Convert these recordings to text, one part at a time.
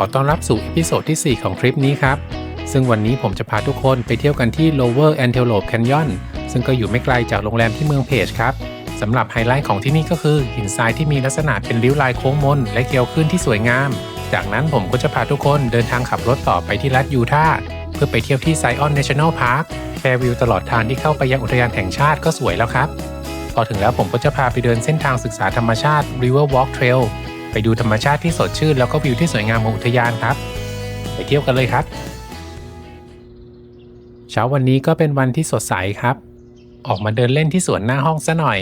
ขอต้อนรับสู่อีพิโซดที่ 4 ของทริปนี้ครับ ซึ่งวันนี้ผมจะพาทุกคนไปเที่ยวกันที่ Lower Antelope Canyon ซึ่งก็อยู่ไม่ไกลจากโรงแรมที่เมืองเพจครับสำหรับไฮไลท์ของที่นี่ก็คือหินทรายที่มีลักษณะเป็นริ้วลายโค้งมน และเกลียวขึ้นที่สวยงาม จากนั้นผมก็จะพาทุกคนเดินทางขับรถต่อไปที่รัฐยูทาห์เพื่อไปเที่ยวที่ไซออน National Park แค่วิวตลอดทางที่เข้าไปยังอุทยานแห่งชาติก็สวยแล้วครับ พอถึงแล้วผมก็จะพาไปเดินเส้นทางศึกษาธรรมชาติ River Walk Trail ไปดูธรรมชาติที่สดชื่นแล้วก็วิวที่สวยงามของอุทยานครับ ไปเที่ยวกันเลยครับ เช้าวันนี้ก็เป็นวันที่สดใสครับ ออกมาเดินเล่นที่สวนหน้าห้องซะหน่อย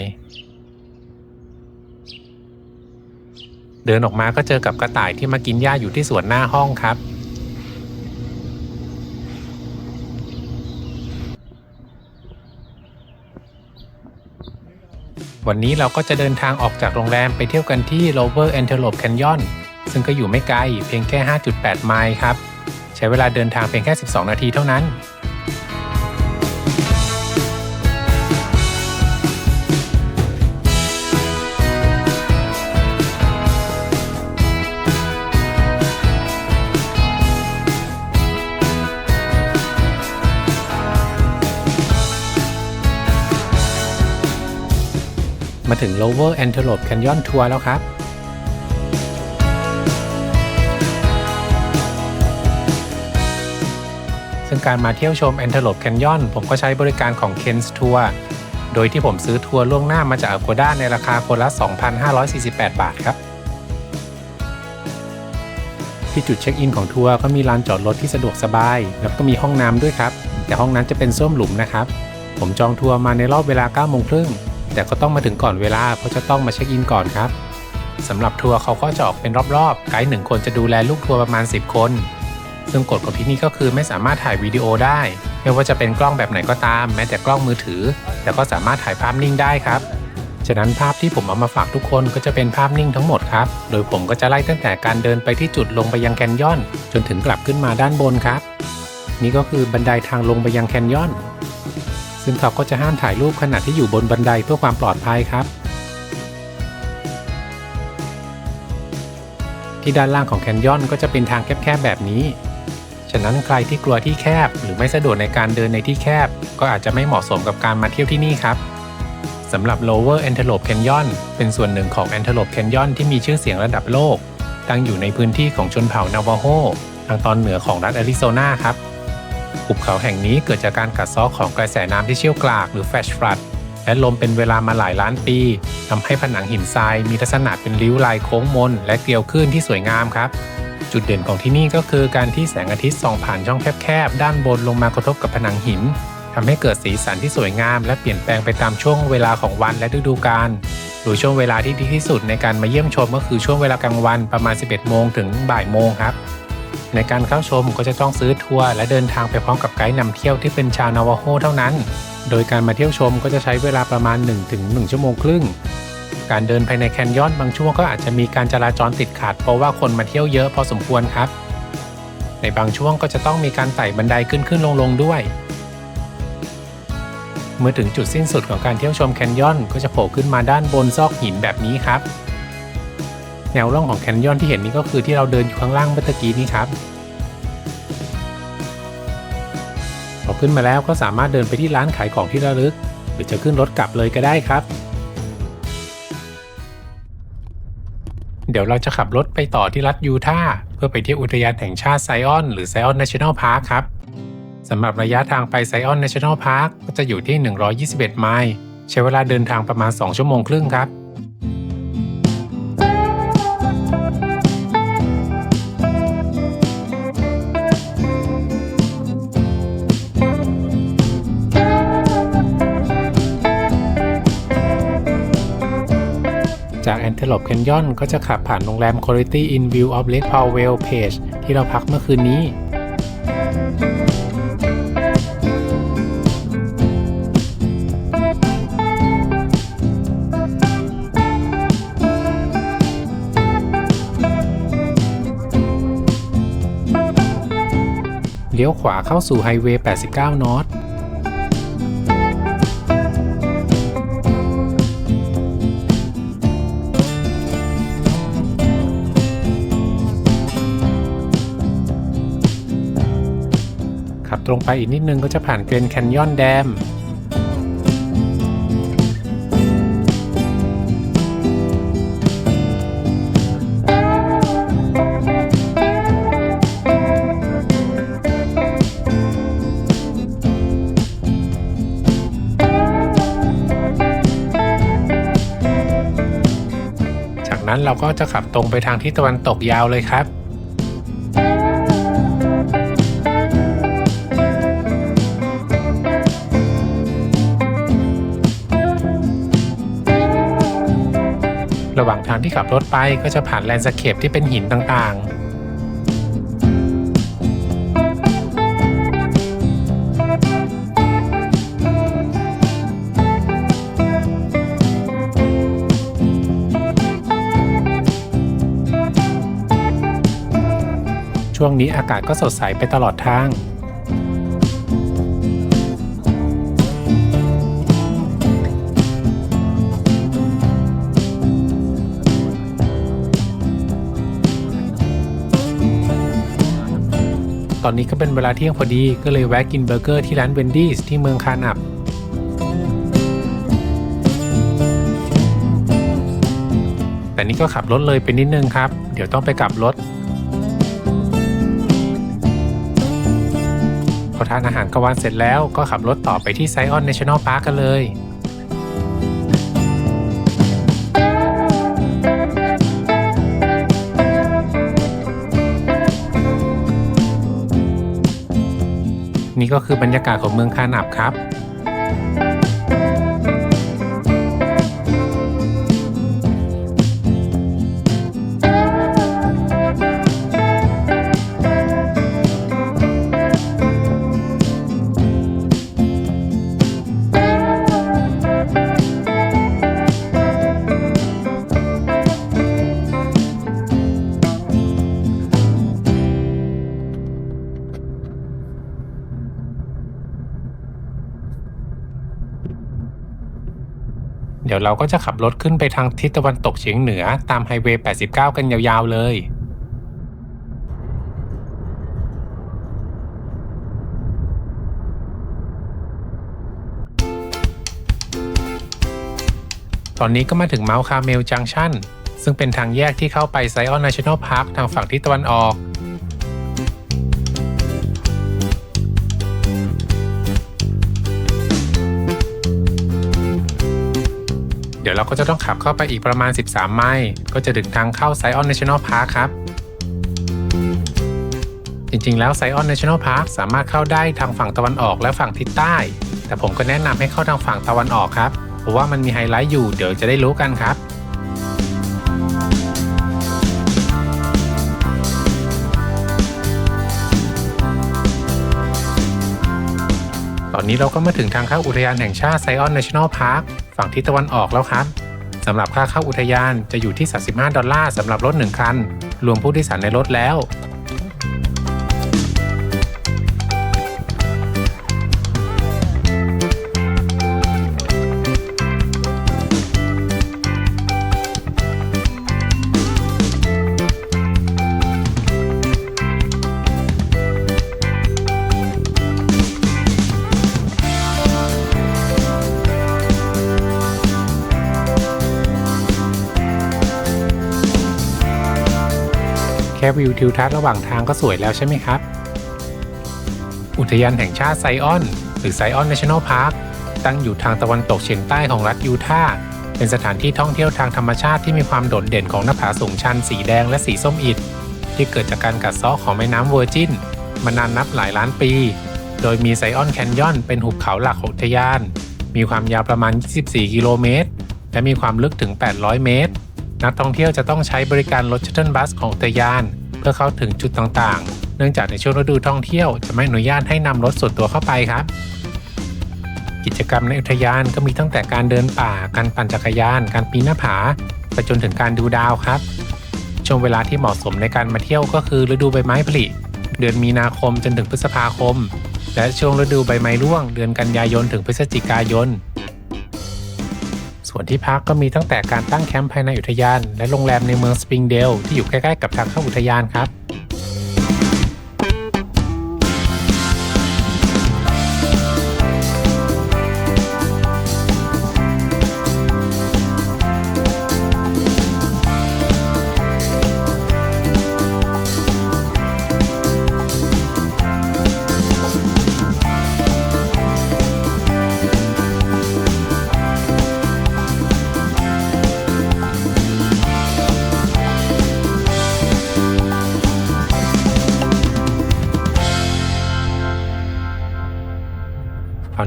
เดินออกมาก็เจอกับกระต่ายที่มากินหญ้าอยู่ที่สวนหน้าห้องครับ วันนี้เราก็จะเดินทางออกจากโรงแรมไปเที่ยวกันที่ Lower Antelope Canyon ซึ่งก็อยู่ไม่ไกลเพียงแค่ 5.8 ไมล์ครับ ใช้เวลาเดินทางเพียงแค่ 12 นาทีเท่านั้น มาถึง Lower Antelope Canyon Tour แล้วครับ ซึ่งการมาเที่ยวชม Antelope Canyon ผมก็ใช้บริการของ Ken's Tour โดยที่ผมซื้อทัวร์ล่วงหน้ามาจาก Agoda ในราคาคนละ 2,548 บาทครับ ที่จุดเช็คอินของทัวร์ก็มีลานจอดรถที่สะดวกสบาย แล้วก็มีห้องน้ำด้วยครับ แต่ห้องนั้นจะเป็นส้วมหลุมนะครับ ผมจองทัวร์มาในรอบเวลา9โมงครึ่ง แต่ก็ต้องมาถึงก่อนเวลาเพราะจะต้องมาเช็คอินก่อนครับสำหรับทัวร์เขาก็จะออกเป็นรอบๆ ไกด์หนึ่งคนจะดูแลลูกทัวร์ประมาณ 10 คน ซึ่งกฎของที่นี่ก็คือไม่สามารถถ่ายวิดีโอได้ ไม่ว่าจะเป็นกล้องแบบไหนก็ตาม แม้แต่กล้องมือถือ แต่ก็สามารถถ่ายภาพนิ่งได้ครับ ฉะนั้นภาพที่ผมเอามาฝากทุกคนก็จะเป็นภาพนิ่งทั้งหมดครับ โดยผมก็จะไล่ตั้งแต่การเดินไปที่จุดลงไปยังแคนยอน จนถึงกลับขึ้นมาด้านบนครับ นี่ก็คือบันไดทางลงไปยังแคนยอน ซึ่งเขาก็จะห้ามถ่ายรูปขณะที่อยู่บนบันไดเพื่อความปลอดภัยครับ ที่ด้านล่างของแคนยอนก็จะเป็นทางแคบๆแบบนี้ ฉะนั้นใครที่กลัวที่แคบ หรือไม่สะดวกในการเดินในที่แคบ ก็อาจจะไม่เหมาะสมกับการมาเที่ยวที่นี่ครับสำหรับ Lower Antelope Canyon เป็นส่วนหนึ่งของ Antelope Canyon ที่มีชื่อเสียงระดับโลก ตั้งอยู่ในพื้นที่ของชนเผ่านาวาโฮทางตอนเหนือของรัฐแอริโซนาครับ หุบเขาแห่งนี้เกิดจากการกัดเซาะของกระแสน้ำที่เชี่ยวกรากหรือ Flash Flood และลมเป็นเวลามาหลายล้านปีทำให้ผนังหินทรายมีลักษณะเป็นริ้วลายโค้งมน และเกลียวขึ้นที่สวยงามครับ จุดเด่นของที่นี่ก็คือการที่แสงอาทิตย์ส่องผ่านช่องแคบๆด้านบนลงมากระทบกับผนังหินทำให้เกิดสีสันที่สวยงาม และเปลี่ยนแปลงไปตามช่วงเวลาของวันและฤดูกาลโดยช่วงเวลาที่ดีที่สุดในการมาเยี่ยมชมก็คือช่วงเวลากลางวันประมาณ 11 โมงถึงบ่ายโมงครับ ในการเข้าชมก็จะต้องซื้อทัวร์และเดินทางไปพร้อมกับไกด์นำเที่ยวที่เป็นชาวนาวาโฮเท่านั้น โดยการมาเที่ยวชมก็จะใช้เวลาประมาณ 1-1 ชั่วโมงครึ่ง การเดินภายในแคนยอนบางช่วงก็อาจจะมีการจราจรติดขัดเพราะว่าคนมาเที่ยวเยอะพอสมควรครับ ในบางช่วงก็จะต้องมีการไต่บันไดขึ้นขึ้นลงลงด้วย เมื่อถึงจุดสิ้นสุดของการเที่ยวชมแคนยอนก็จะโผล่ขึ้นมาด้านบนซอกหินแบบนี้ครับ แนวร่องของแคนยอนที่เห็นนี้ก็คือที่เราเดินอยู่ข้างล่างเมื่อกี้นี้ครับพอขึ้นมาแล้วก็สามารถเดินไปที่ร้านขายของที่ระลึก หรือจะขึ้นรถกลับเลยก็ได้ครับ เดี๋ยวเราจะขับรถไปต่อที่รัฐยูทาห์เพื่อไปที่อุทยานแห่งชาติไซออน หรือไซออน National Park ครับสำหรับระยะทางไปไซออน National Park ก็จะอยู่ที่ 121 ไมล์ใช้เวลาเดินทางประมาณ 2 ชั่วโมงครึ่งครับ Antelope Canyon ก็จะขับผ่านโรงแรม Quality in View of Lake Powell Page ที่เราพักเมื่อคืนนี้เลี้ยวขวาเข้าสู่ไฮเวย์ 89 นอต ตรงไปอีกนิดนึงก็จะผ่านเกรนแคนยอนแดมจากนั้นเราก็จะขับตรงไปทางทิศตะวันตกยาวเลยครับางที่ขับรถไปก็จะผ่านแลนด์สเคปที่เป็นหินต่างๆช่วงนี้อากาศก็สดใสไปตลอดทาง ตอนนี้ก็เป็นเวลาเที่ยงพอดี ก็เลยแวะกินเบอร์เกอร์ที่ร้านเวนดี้ที่เมืองคานับแต่นี่ก็ขับรถเลยไปนิดนึงครับ เดี๋ยวต้องไปกลับรถ พอทานอาหารกลางวันเสร็จแล้วก็ขับรถต่อไปที่ไซออนเนชั่นแนลพาร์คกันเลย นี้ก็คือบรรยากาศของเมืองคานับครับ ดี๋ยวเราก็จะขับรถขึ้นไปทางทิศตะวันตกเฉียงเหนือตามไฮเวย์ 89 กันยาวๆเลยตอนนี้ก็มาถึงเมาส์คาเมลจังชันซึ่งเป็นทางแยกที่เข้าไปไซออน National Park ทางฝั่งทิศตะวันออก ดี๋ยวเราก็จะต้องขับเข้าไปอีกประมาณ 13 ไมล์ก็จะถึงทางเข้าไซออน National Park คครับ จริงๆ แล้วไซออน National Park สามารถเข้าได้ทางฝั่งตะวันออกและฝั่งทิศใต้ แต่ผมก็แนะนำให้เข้าทางฝั่งตะวันออกครับ เพราะว่ามันมีไฮไลท์อยู่เดี๋ยวจะได้รู้กันครับตอนนี้เราก็มาถึงทางเข้าอุทยานแห่งชาติไซออน National Park ฝั่งทิศตะวันออกแล้วครับสำหรับค่าเข้าอุทยานจะอยู่ที่ 35 ดอลลาร์สำหรับรถ1คัน รวมผู้โดยสารในรถแล้ว ค่วิวทิวทัศน์ระหว่างทางก็สวยแล้วใช่ไหมครับ อุทยานแห่งชาติไซออน หรือไซออน National Park ตั้งอยู่ทางตะวันตกเฉียงใต้ของรัฐยูทาห์เป็นสถานที่ท่องเที่ยวทางธรรมชาติที่มีความโดดเด่นของหน้าผาสูงชันสีแดงและสีส้มอิฐ ที่เกิดจากการกัดเซาะของแม่น้ำเวอร์จินมานานนับหลายล้านปี โดยมีไซออนแคนยอนเป็นหุบเขาหลักของอุทยาน มีความยาวประมาณ 24 กิโลเมตร และมีความลึกถึง 800 เมตร นักท่องเที่ยวจะต้องใช้บริการรถชัตเทิลบัสของอุทยาน เพื่อเข้าถึงจุดต่างๆ เนื่องจากในช่วงฤดูท่องเที่ยวจะไม่อนุญาตให้นำรถส่วนตัวเข้าไปครับ กิจกรรมในอุทยานก็มีตั้งแต่การเดินป่า การปั่นจักรยาน การปีนหน้าผาไปจนถึงการดูดาวครับ ช่วงเวลาที่เหมาะสมในการมาเที่ยวก็คือฤดูใบไม้ผลิเดือนมีนาคมจนถึงพฤษภาคม และช่วงฤดูใบไม้ร่วง เดือนกันยายนถึงพฤศจิกายน ส่วนที่พักก็มีตั้งแต่การตั้งแคมป์ภายในอุทยาน และโรงแรมในเมืองสปริงเดลที่อยู่ใกล้ๆกับทางเข้าอุทยานครับ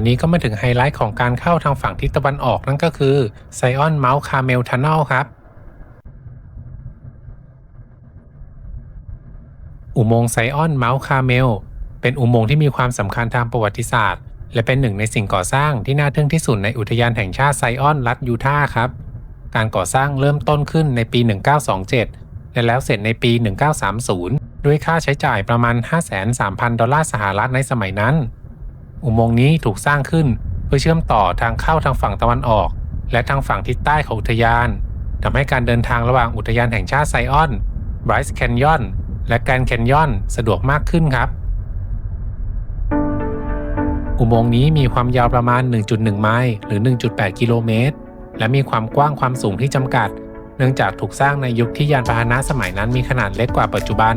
นี้ก็มาถึงไฮไลท์ของการเข้าทางฝั่งทิศตะวันออกนั่นก็คือไซออนเมาส์คาเมลทัน n ลครับ อุโมงค์ไซออนเมาส์คาเมลเป็นอุโมงค์ที่มีความสำคัญทางประวัติศาสตร์ และเป็นหนึ่งในสิ่งก่อสร้างที่น่าทึ่งที่สุดในอุทยานแห่งชาติไซออนรัฐยูทาห์ครับ การก่อสร้างเริ่มต้นขึ้นในปี 1927 และแล้วเสร็จในปี 1930 ด้วยค่าใช้จ่ายประมาณ 5,300 0 ดอลลาร์สหรัฐในสมัยนั้น อุโมงค์นี้ถูกสร้างขึ้นเพื่อเชื่อมต่อทางเข้าทางฝั่งตะวันออก และทางฝั่งทิศใต้ของอุทยานทำให้การเดินทางระหว่างอุทยานแห่งชาติไซออนไบรซ์แคนยอนและแกรนแคนยอนสะดวกมากขึ้นครับ อุโมงค์นี้มีความยาวประมาณ 1.1 ไมล์หรือ 1.8 กิโลเมตร และมีความกว้างความสูงที่จำกัด เนื่องจากถูกสร้างในยุคที่ยานพาหนะสมัยนั้นมีขนาดเล็กกว่าปัจจุบัน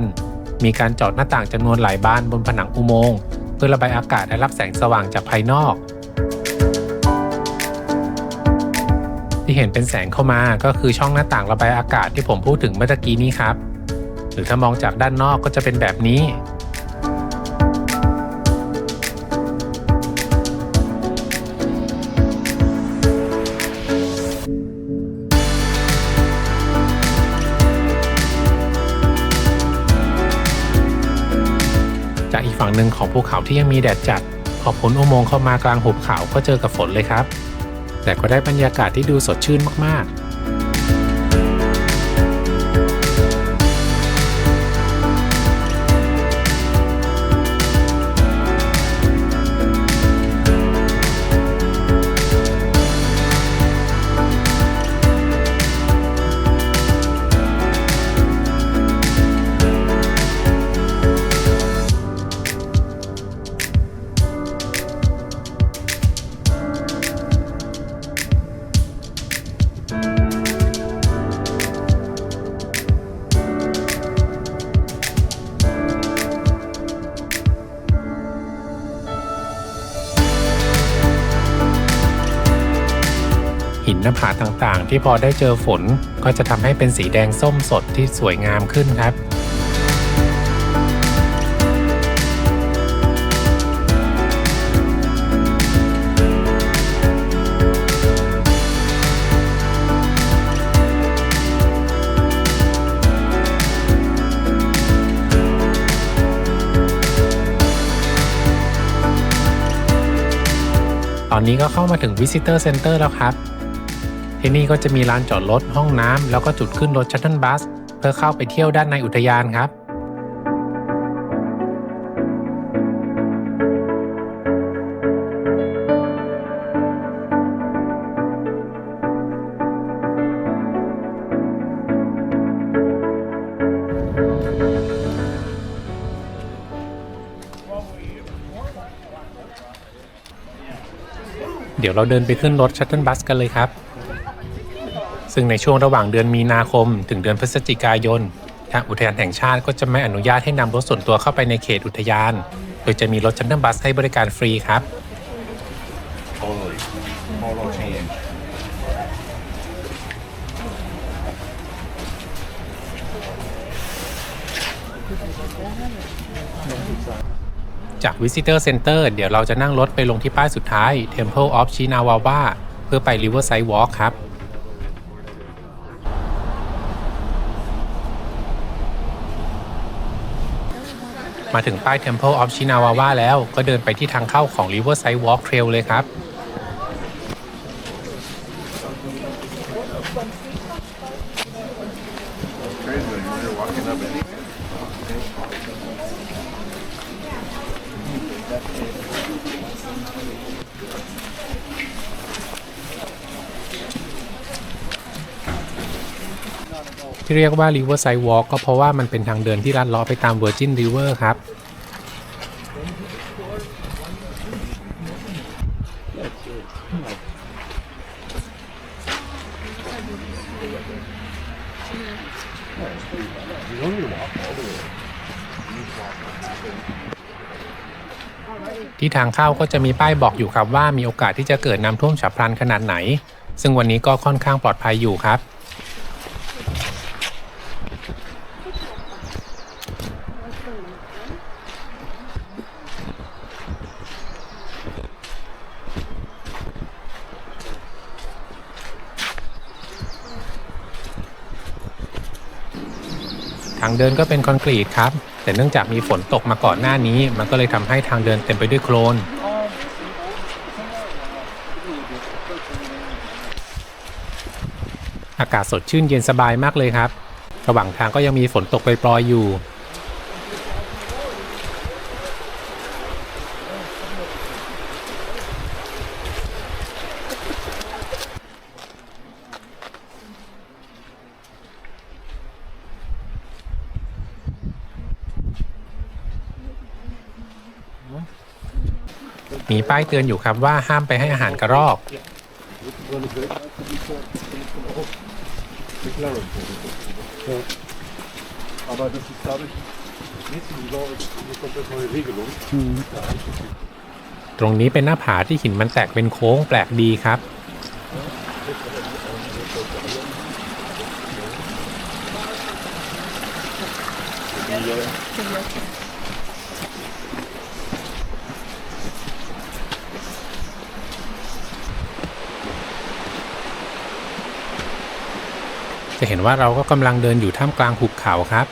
มีการจอดหน้าต่างจำนวนหลายบานบนผนังอุโมงค์ พื่อระบายอากาศและรับแสงสว่างจากภายนอก ที่เห็นเป็นแสงเข้ามาก็คือช่องหน้าต่างระบายอากาศที่ผมพูดถึงเมื่อกี้นี้ครับ หรือถ้ามองจากด้านนอกก็จะเป็นแบบนี้ ฝั่งหนึ่งของภูเขาที่ยังมีแดดจัดพอพ้นอุโมงค์เข้ามากลางหุบเขาก็เจอกับฝนเลยครับ แต่ก็ได้บรรยากาศที่ดูสดชื่นมากๆ ที่พอได้เจอฝนก็จะทำให้เป็นสีแดงส้มสดที่สวยงามขึ้นครับตอนนี้ก็เข้ามาถึง Visitor Center แล้วครับ ที่นี่ก็จะมีลานจอดรถห้องน้ำแล้วก็จุดขึ้นรถชัตเทิลบัส เพื่อเข้าไปเที่ยวด้านในอุทยานครับ เดี๋ยวเราเดินไปขึ้นรถชัตเทิลบัสกันเลยครับ ซึ่งในช่วงระหว่างเดือนมีนาคม ถึงเดือนพฤศจิกายน ทางอุทยานแห่งชาติก็จะไม่อนุญาตให้นำรถส่วนตัวเข้าไปในเขตอุทยาน โดยจะมีรถชัตเทิลบัสให้บริการฟรีครับ Totally. Total change. จาก Visitor Center เดี๋ยวเราจะนั่งรถไปลงที่ป้ายสุดท้าย Temple of Chinawawa เพื่อไป Riverside Walk ครับ มาถึงป้าย Temple of Shinawawa แล้วก็เดินไปที่ทางเข้าของ Riverside Walk Trail เลยครับ ที่เรียกว่า Riverside Walk ก็เพราะว่ามันเป็นทางเดินที่ลัดเลาะไปตาม Virgin River ครับ ที่ทางเข้าก็จะมีป้ายบอกอยู่ครับว่ามีโอกาสที่จะเกิดน้ำท่วมฉับพลันขนาดไหน ซึ่งวันนี้ก็ค่อนข้างปลอดภัยอยู่ครับางเดินก็เป็นคอนกรีตครับ แต่เนื่องจากมีฝนตกมาก่อนหน้านี้ มันก็เลยทำให้ทางเดินเต็มไปด้วยโคลน อากาศสดชื่นเย็นสบายมากเลยครับ ระหว่างทางก็ยังมีฝนตกปรยๆอยู่ มีป้ายเตือนอยู่ครับว่าห้ามไปให้อาหารกระรอก Aber das ist dadurch nicht so eine komplett neue Regelung. ตรงนี้เป็นหน้าผาที่หินมันแตกเป็นโค้งแปลกดีครับ จะเห็นว่าเราก็กำลังเดินอยู่ท่ามกลางหุบเขาครับ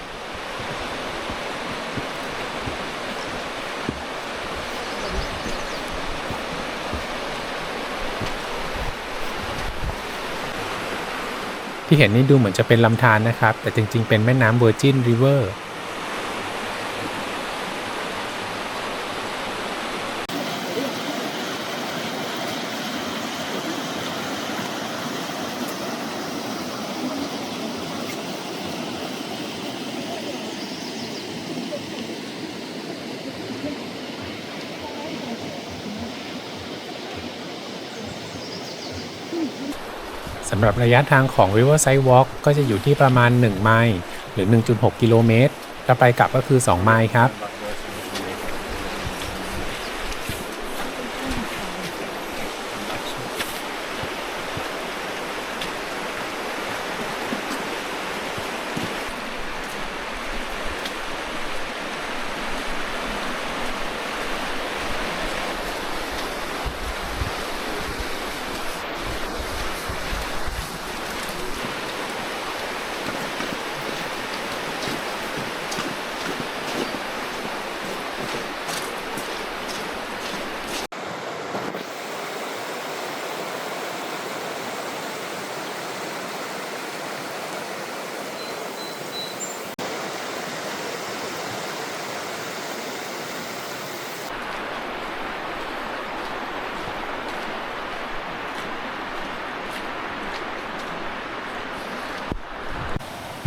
ที่เห็นนี่ดูเหมือนจะเป็นลำธารนะครับ แต่จริงๆ เป็นแม่น้ำเวอร์จินริเวอร์ สำหรับระยะทางของ Riverside Walk ก็จะอยู่ที่ประมาณ 1 ไมล์หรือ 1.6 กิโลเมตรถ้าไปกลับก็คือ 2 ไมล์ครับ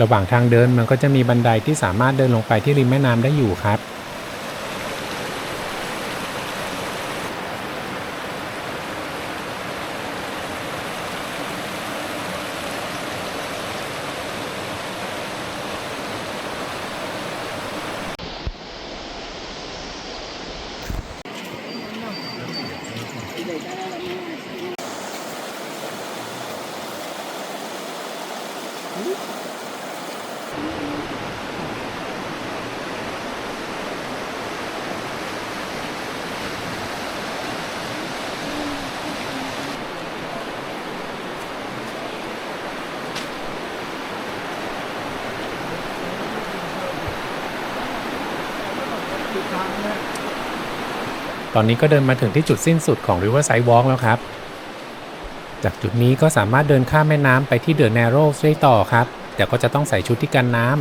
ระหว่างทางเดินมันก็จะมีบันไดที่สามารถเดินลงไปที่ริมแม่น้ำได้อยู่ครับ ตอนนี้ก็เดินมาถึงที่จุดสิ้นสุดของ Riverside Walk แล้วครับ จากจุดนี้ก็สามารถเดินข้ามแม่น้ำไปที่เดอะ Narrow ได้ต่อครับ แต่ก็จะต้องใส่ชุดที่กันน้ำ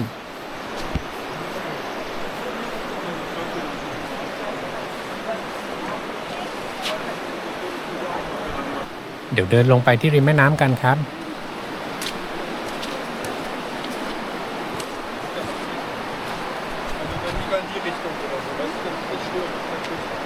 เดี๋ยวเดินลงไปที่ริมแม่น้ำกันครับ Also dann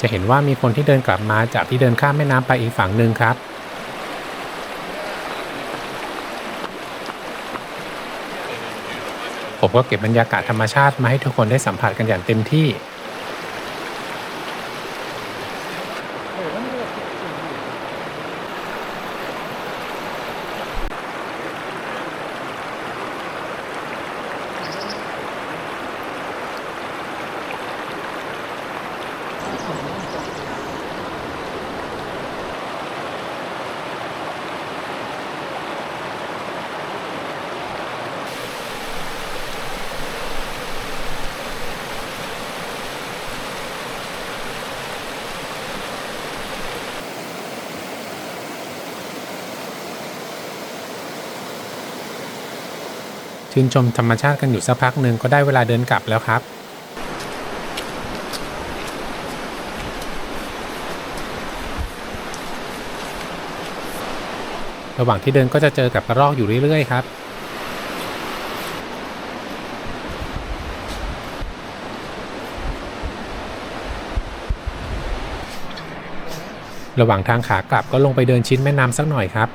จะเห็นว่ามีคนที่เดินกลับมาจากที่เดินข้ามแม่น้ำไปอีกฝั่งหนึ่งครับ ผมก็เก็บบรรยากาศธรรมชาติมาให้ทุกคนได้สัมผัสกันอย่างเต็มที่ ชื่นชมธรรมชาติกันอยู่สักพักหนึ่งก็ได้เวลาเดินกลับแล้วครับระหว่างที่เดินก็จะเจอกับกระรอกอยู่เรื่อยๆครับ ระหว่างทางขากลับก็ลงไปเดินชิ้นแม่น้ำสักหน่อยครับ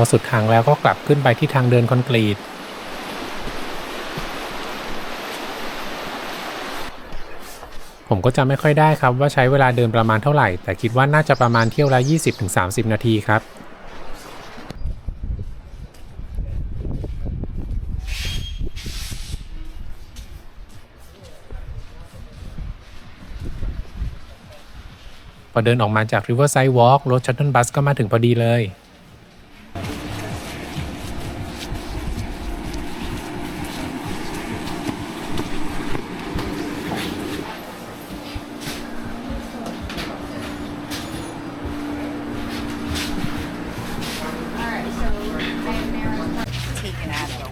อสุดทางแล้วก็กลับขึ้นไปที่ทางเดินคอนกรีต ผมก็จะไม่ค่อยได้ครับว่าใช้เวลาเดินประมาณเท่าไหร่ แต่คิดว่าน่าจะประมาณเที่ยวละ 20-30 นาทีครับพอเดินออกมาจาก Riverside Walk รถ Shuttle Bus ก็มาถึงพอดีเลย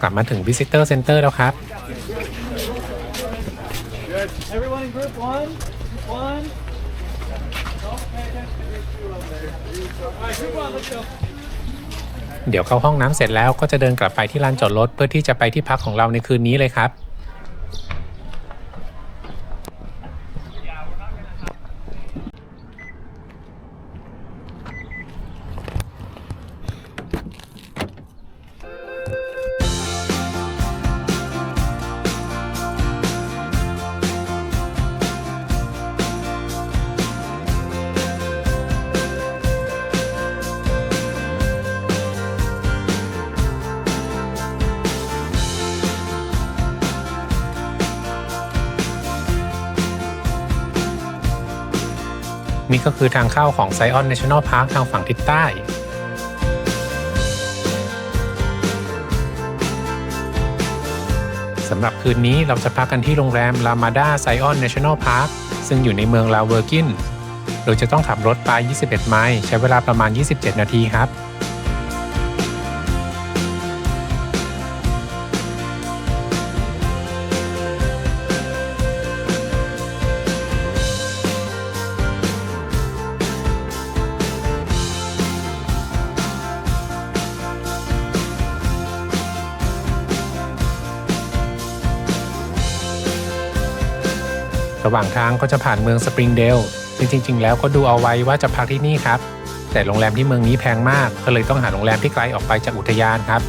กลับมาถึง Visitor Center แล้วครับ Good. Everyone in group one. Group one. Don't pay attention to group two over there. All right, group one, let's go. เดี๋ยวเข้าห้องน้ำเสร็จแล้วก็จะเดินกลับไปที่ลานจอดรถเพื่อที่จะไปที่พักของเราในคืนนี้เลยครับ นี่ก็คือทางเข้าของ Zion National Park ทางฝั่งทิศใต้ สำหรับคืนนี้เราจะพักกันที่โรงแรม Lamada Zion National Park ซึ่งอยู่ในเมืองลาเวอร์กิน โดยจะต้องขับรถไป 21 ไมล์ใช้เวลาประมาณ 27 นาทีครับ ระหว่างทางก็จะผ่านเมืองสปริงเดลซึ่งจริง ๆ แล้วก็ดูเอาไว้ว่าจะพักที่นี่ครับ แต่โรงแรมที่เมืองนี้แพงมาก ก็เลยต้องหาโรงแรมที่ไกลออกไปจากอุทยานครับ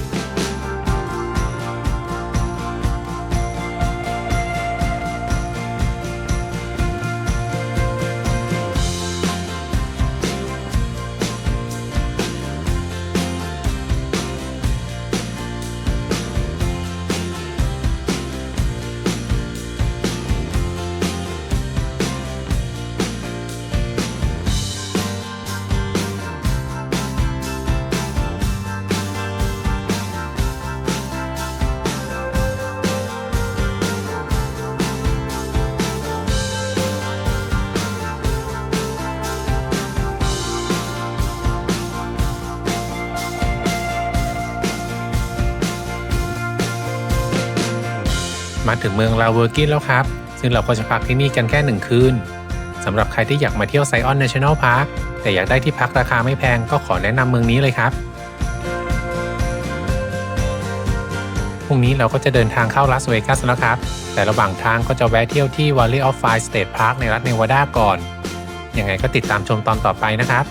มาถึงเมืองลาเวอร์กินแล้วครับ ซึ่งเราก็จะพักที่นี่กันแค่หนึ่งคืนสำหรับใครที่อยากมาเที่ยวไซออน National Park แต่อยากได้ที่พักราคาไม่แพงก็ขอแนะนำเมืองนี้เลยครับพรุ่งนี้เราก็จะเดินทางเข้าลาสเวกัสแล้วครับ แต่ระหว่างทางก็จะแวะเที่ยวที่ Valley of Fire State Park ในรัฐเนวาดาก่อน ยังไงก็ติดตามชมตอนต่อไปนะครับ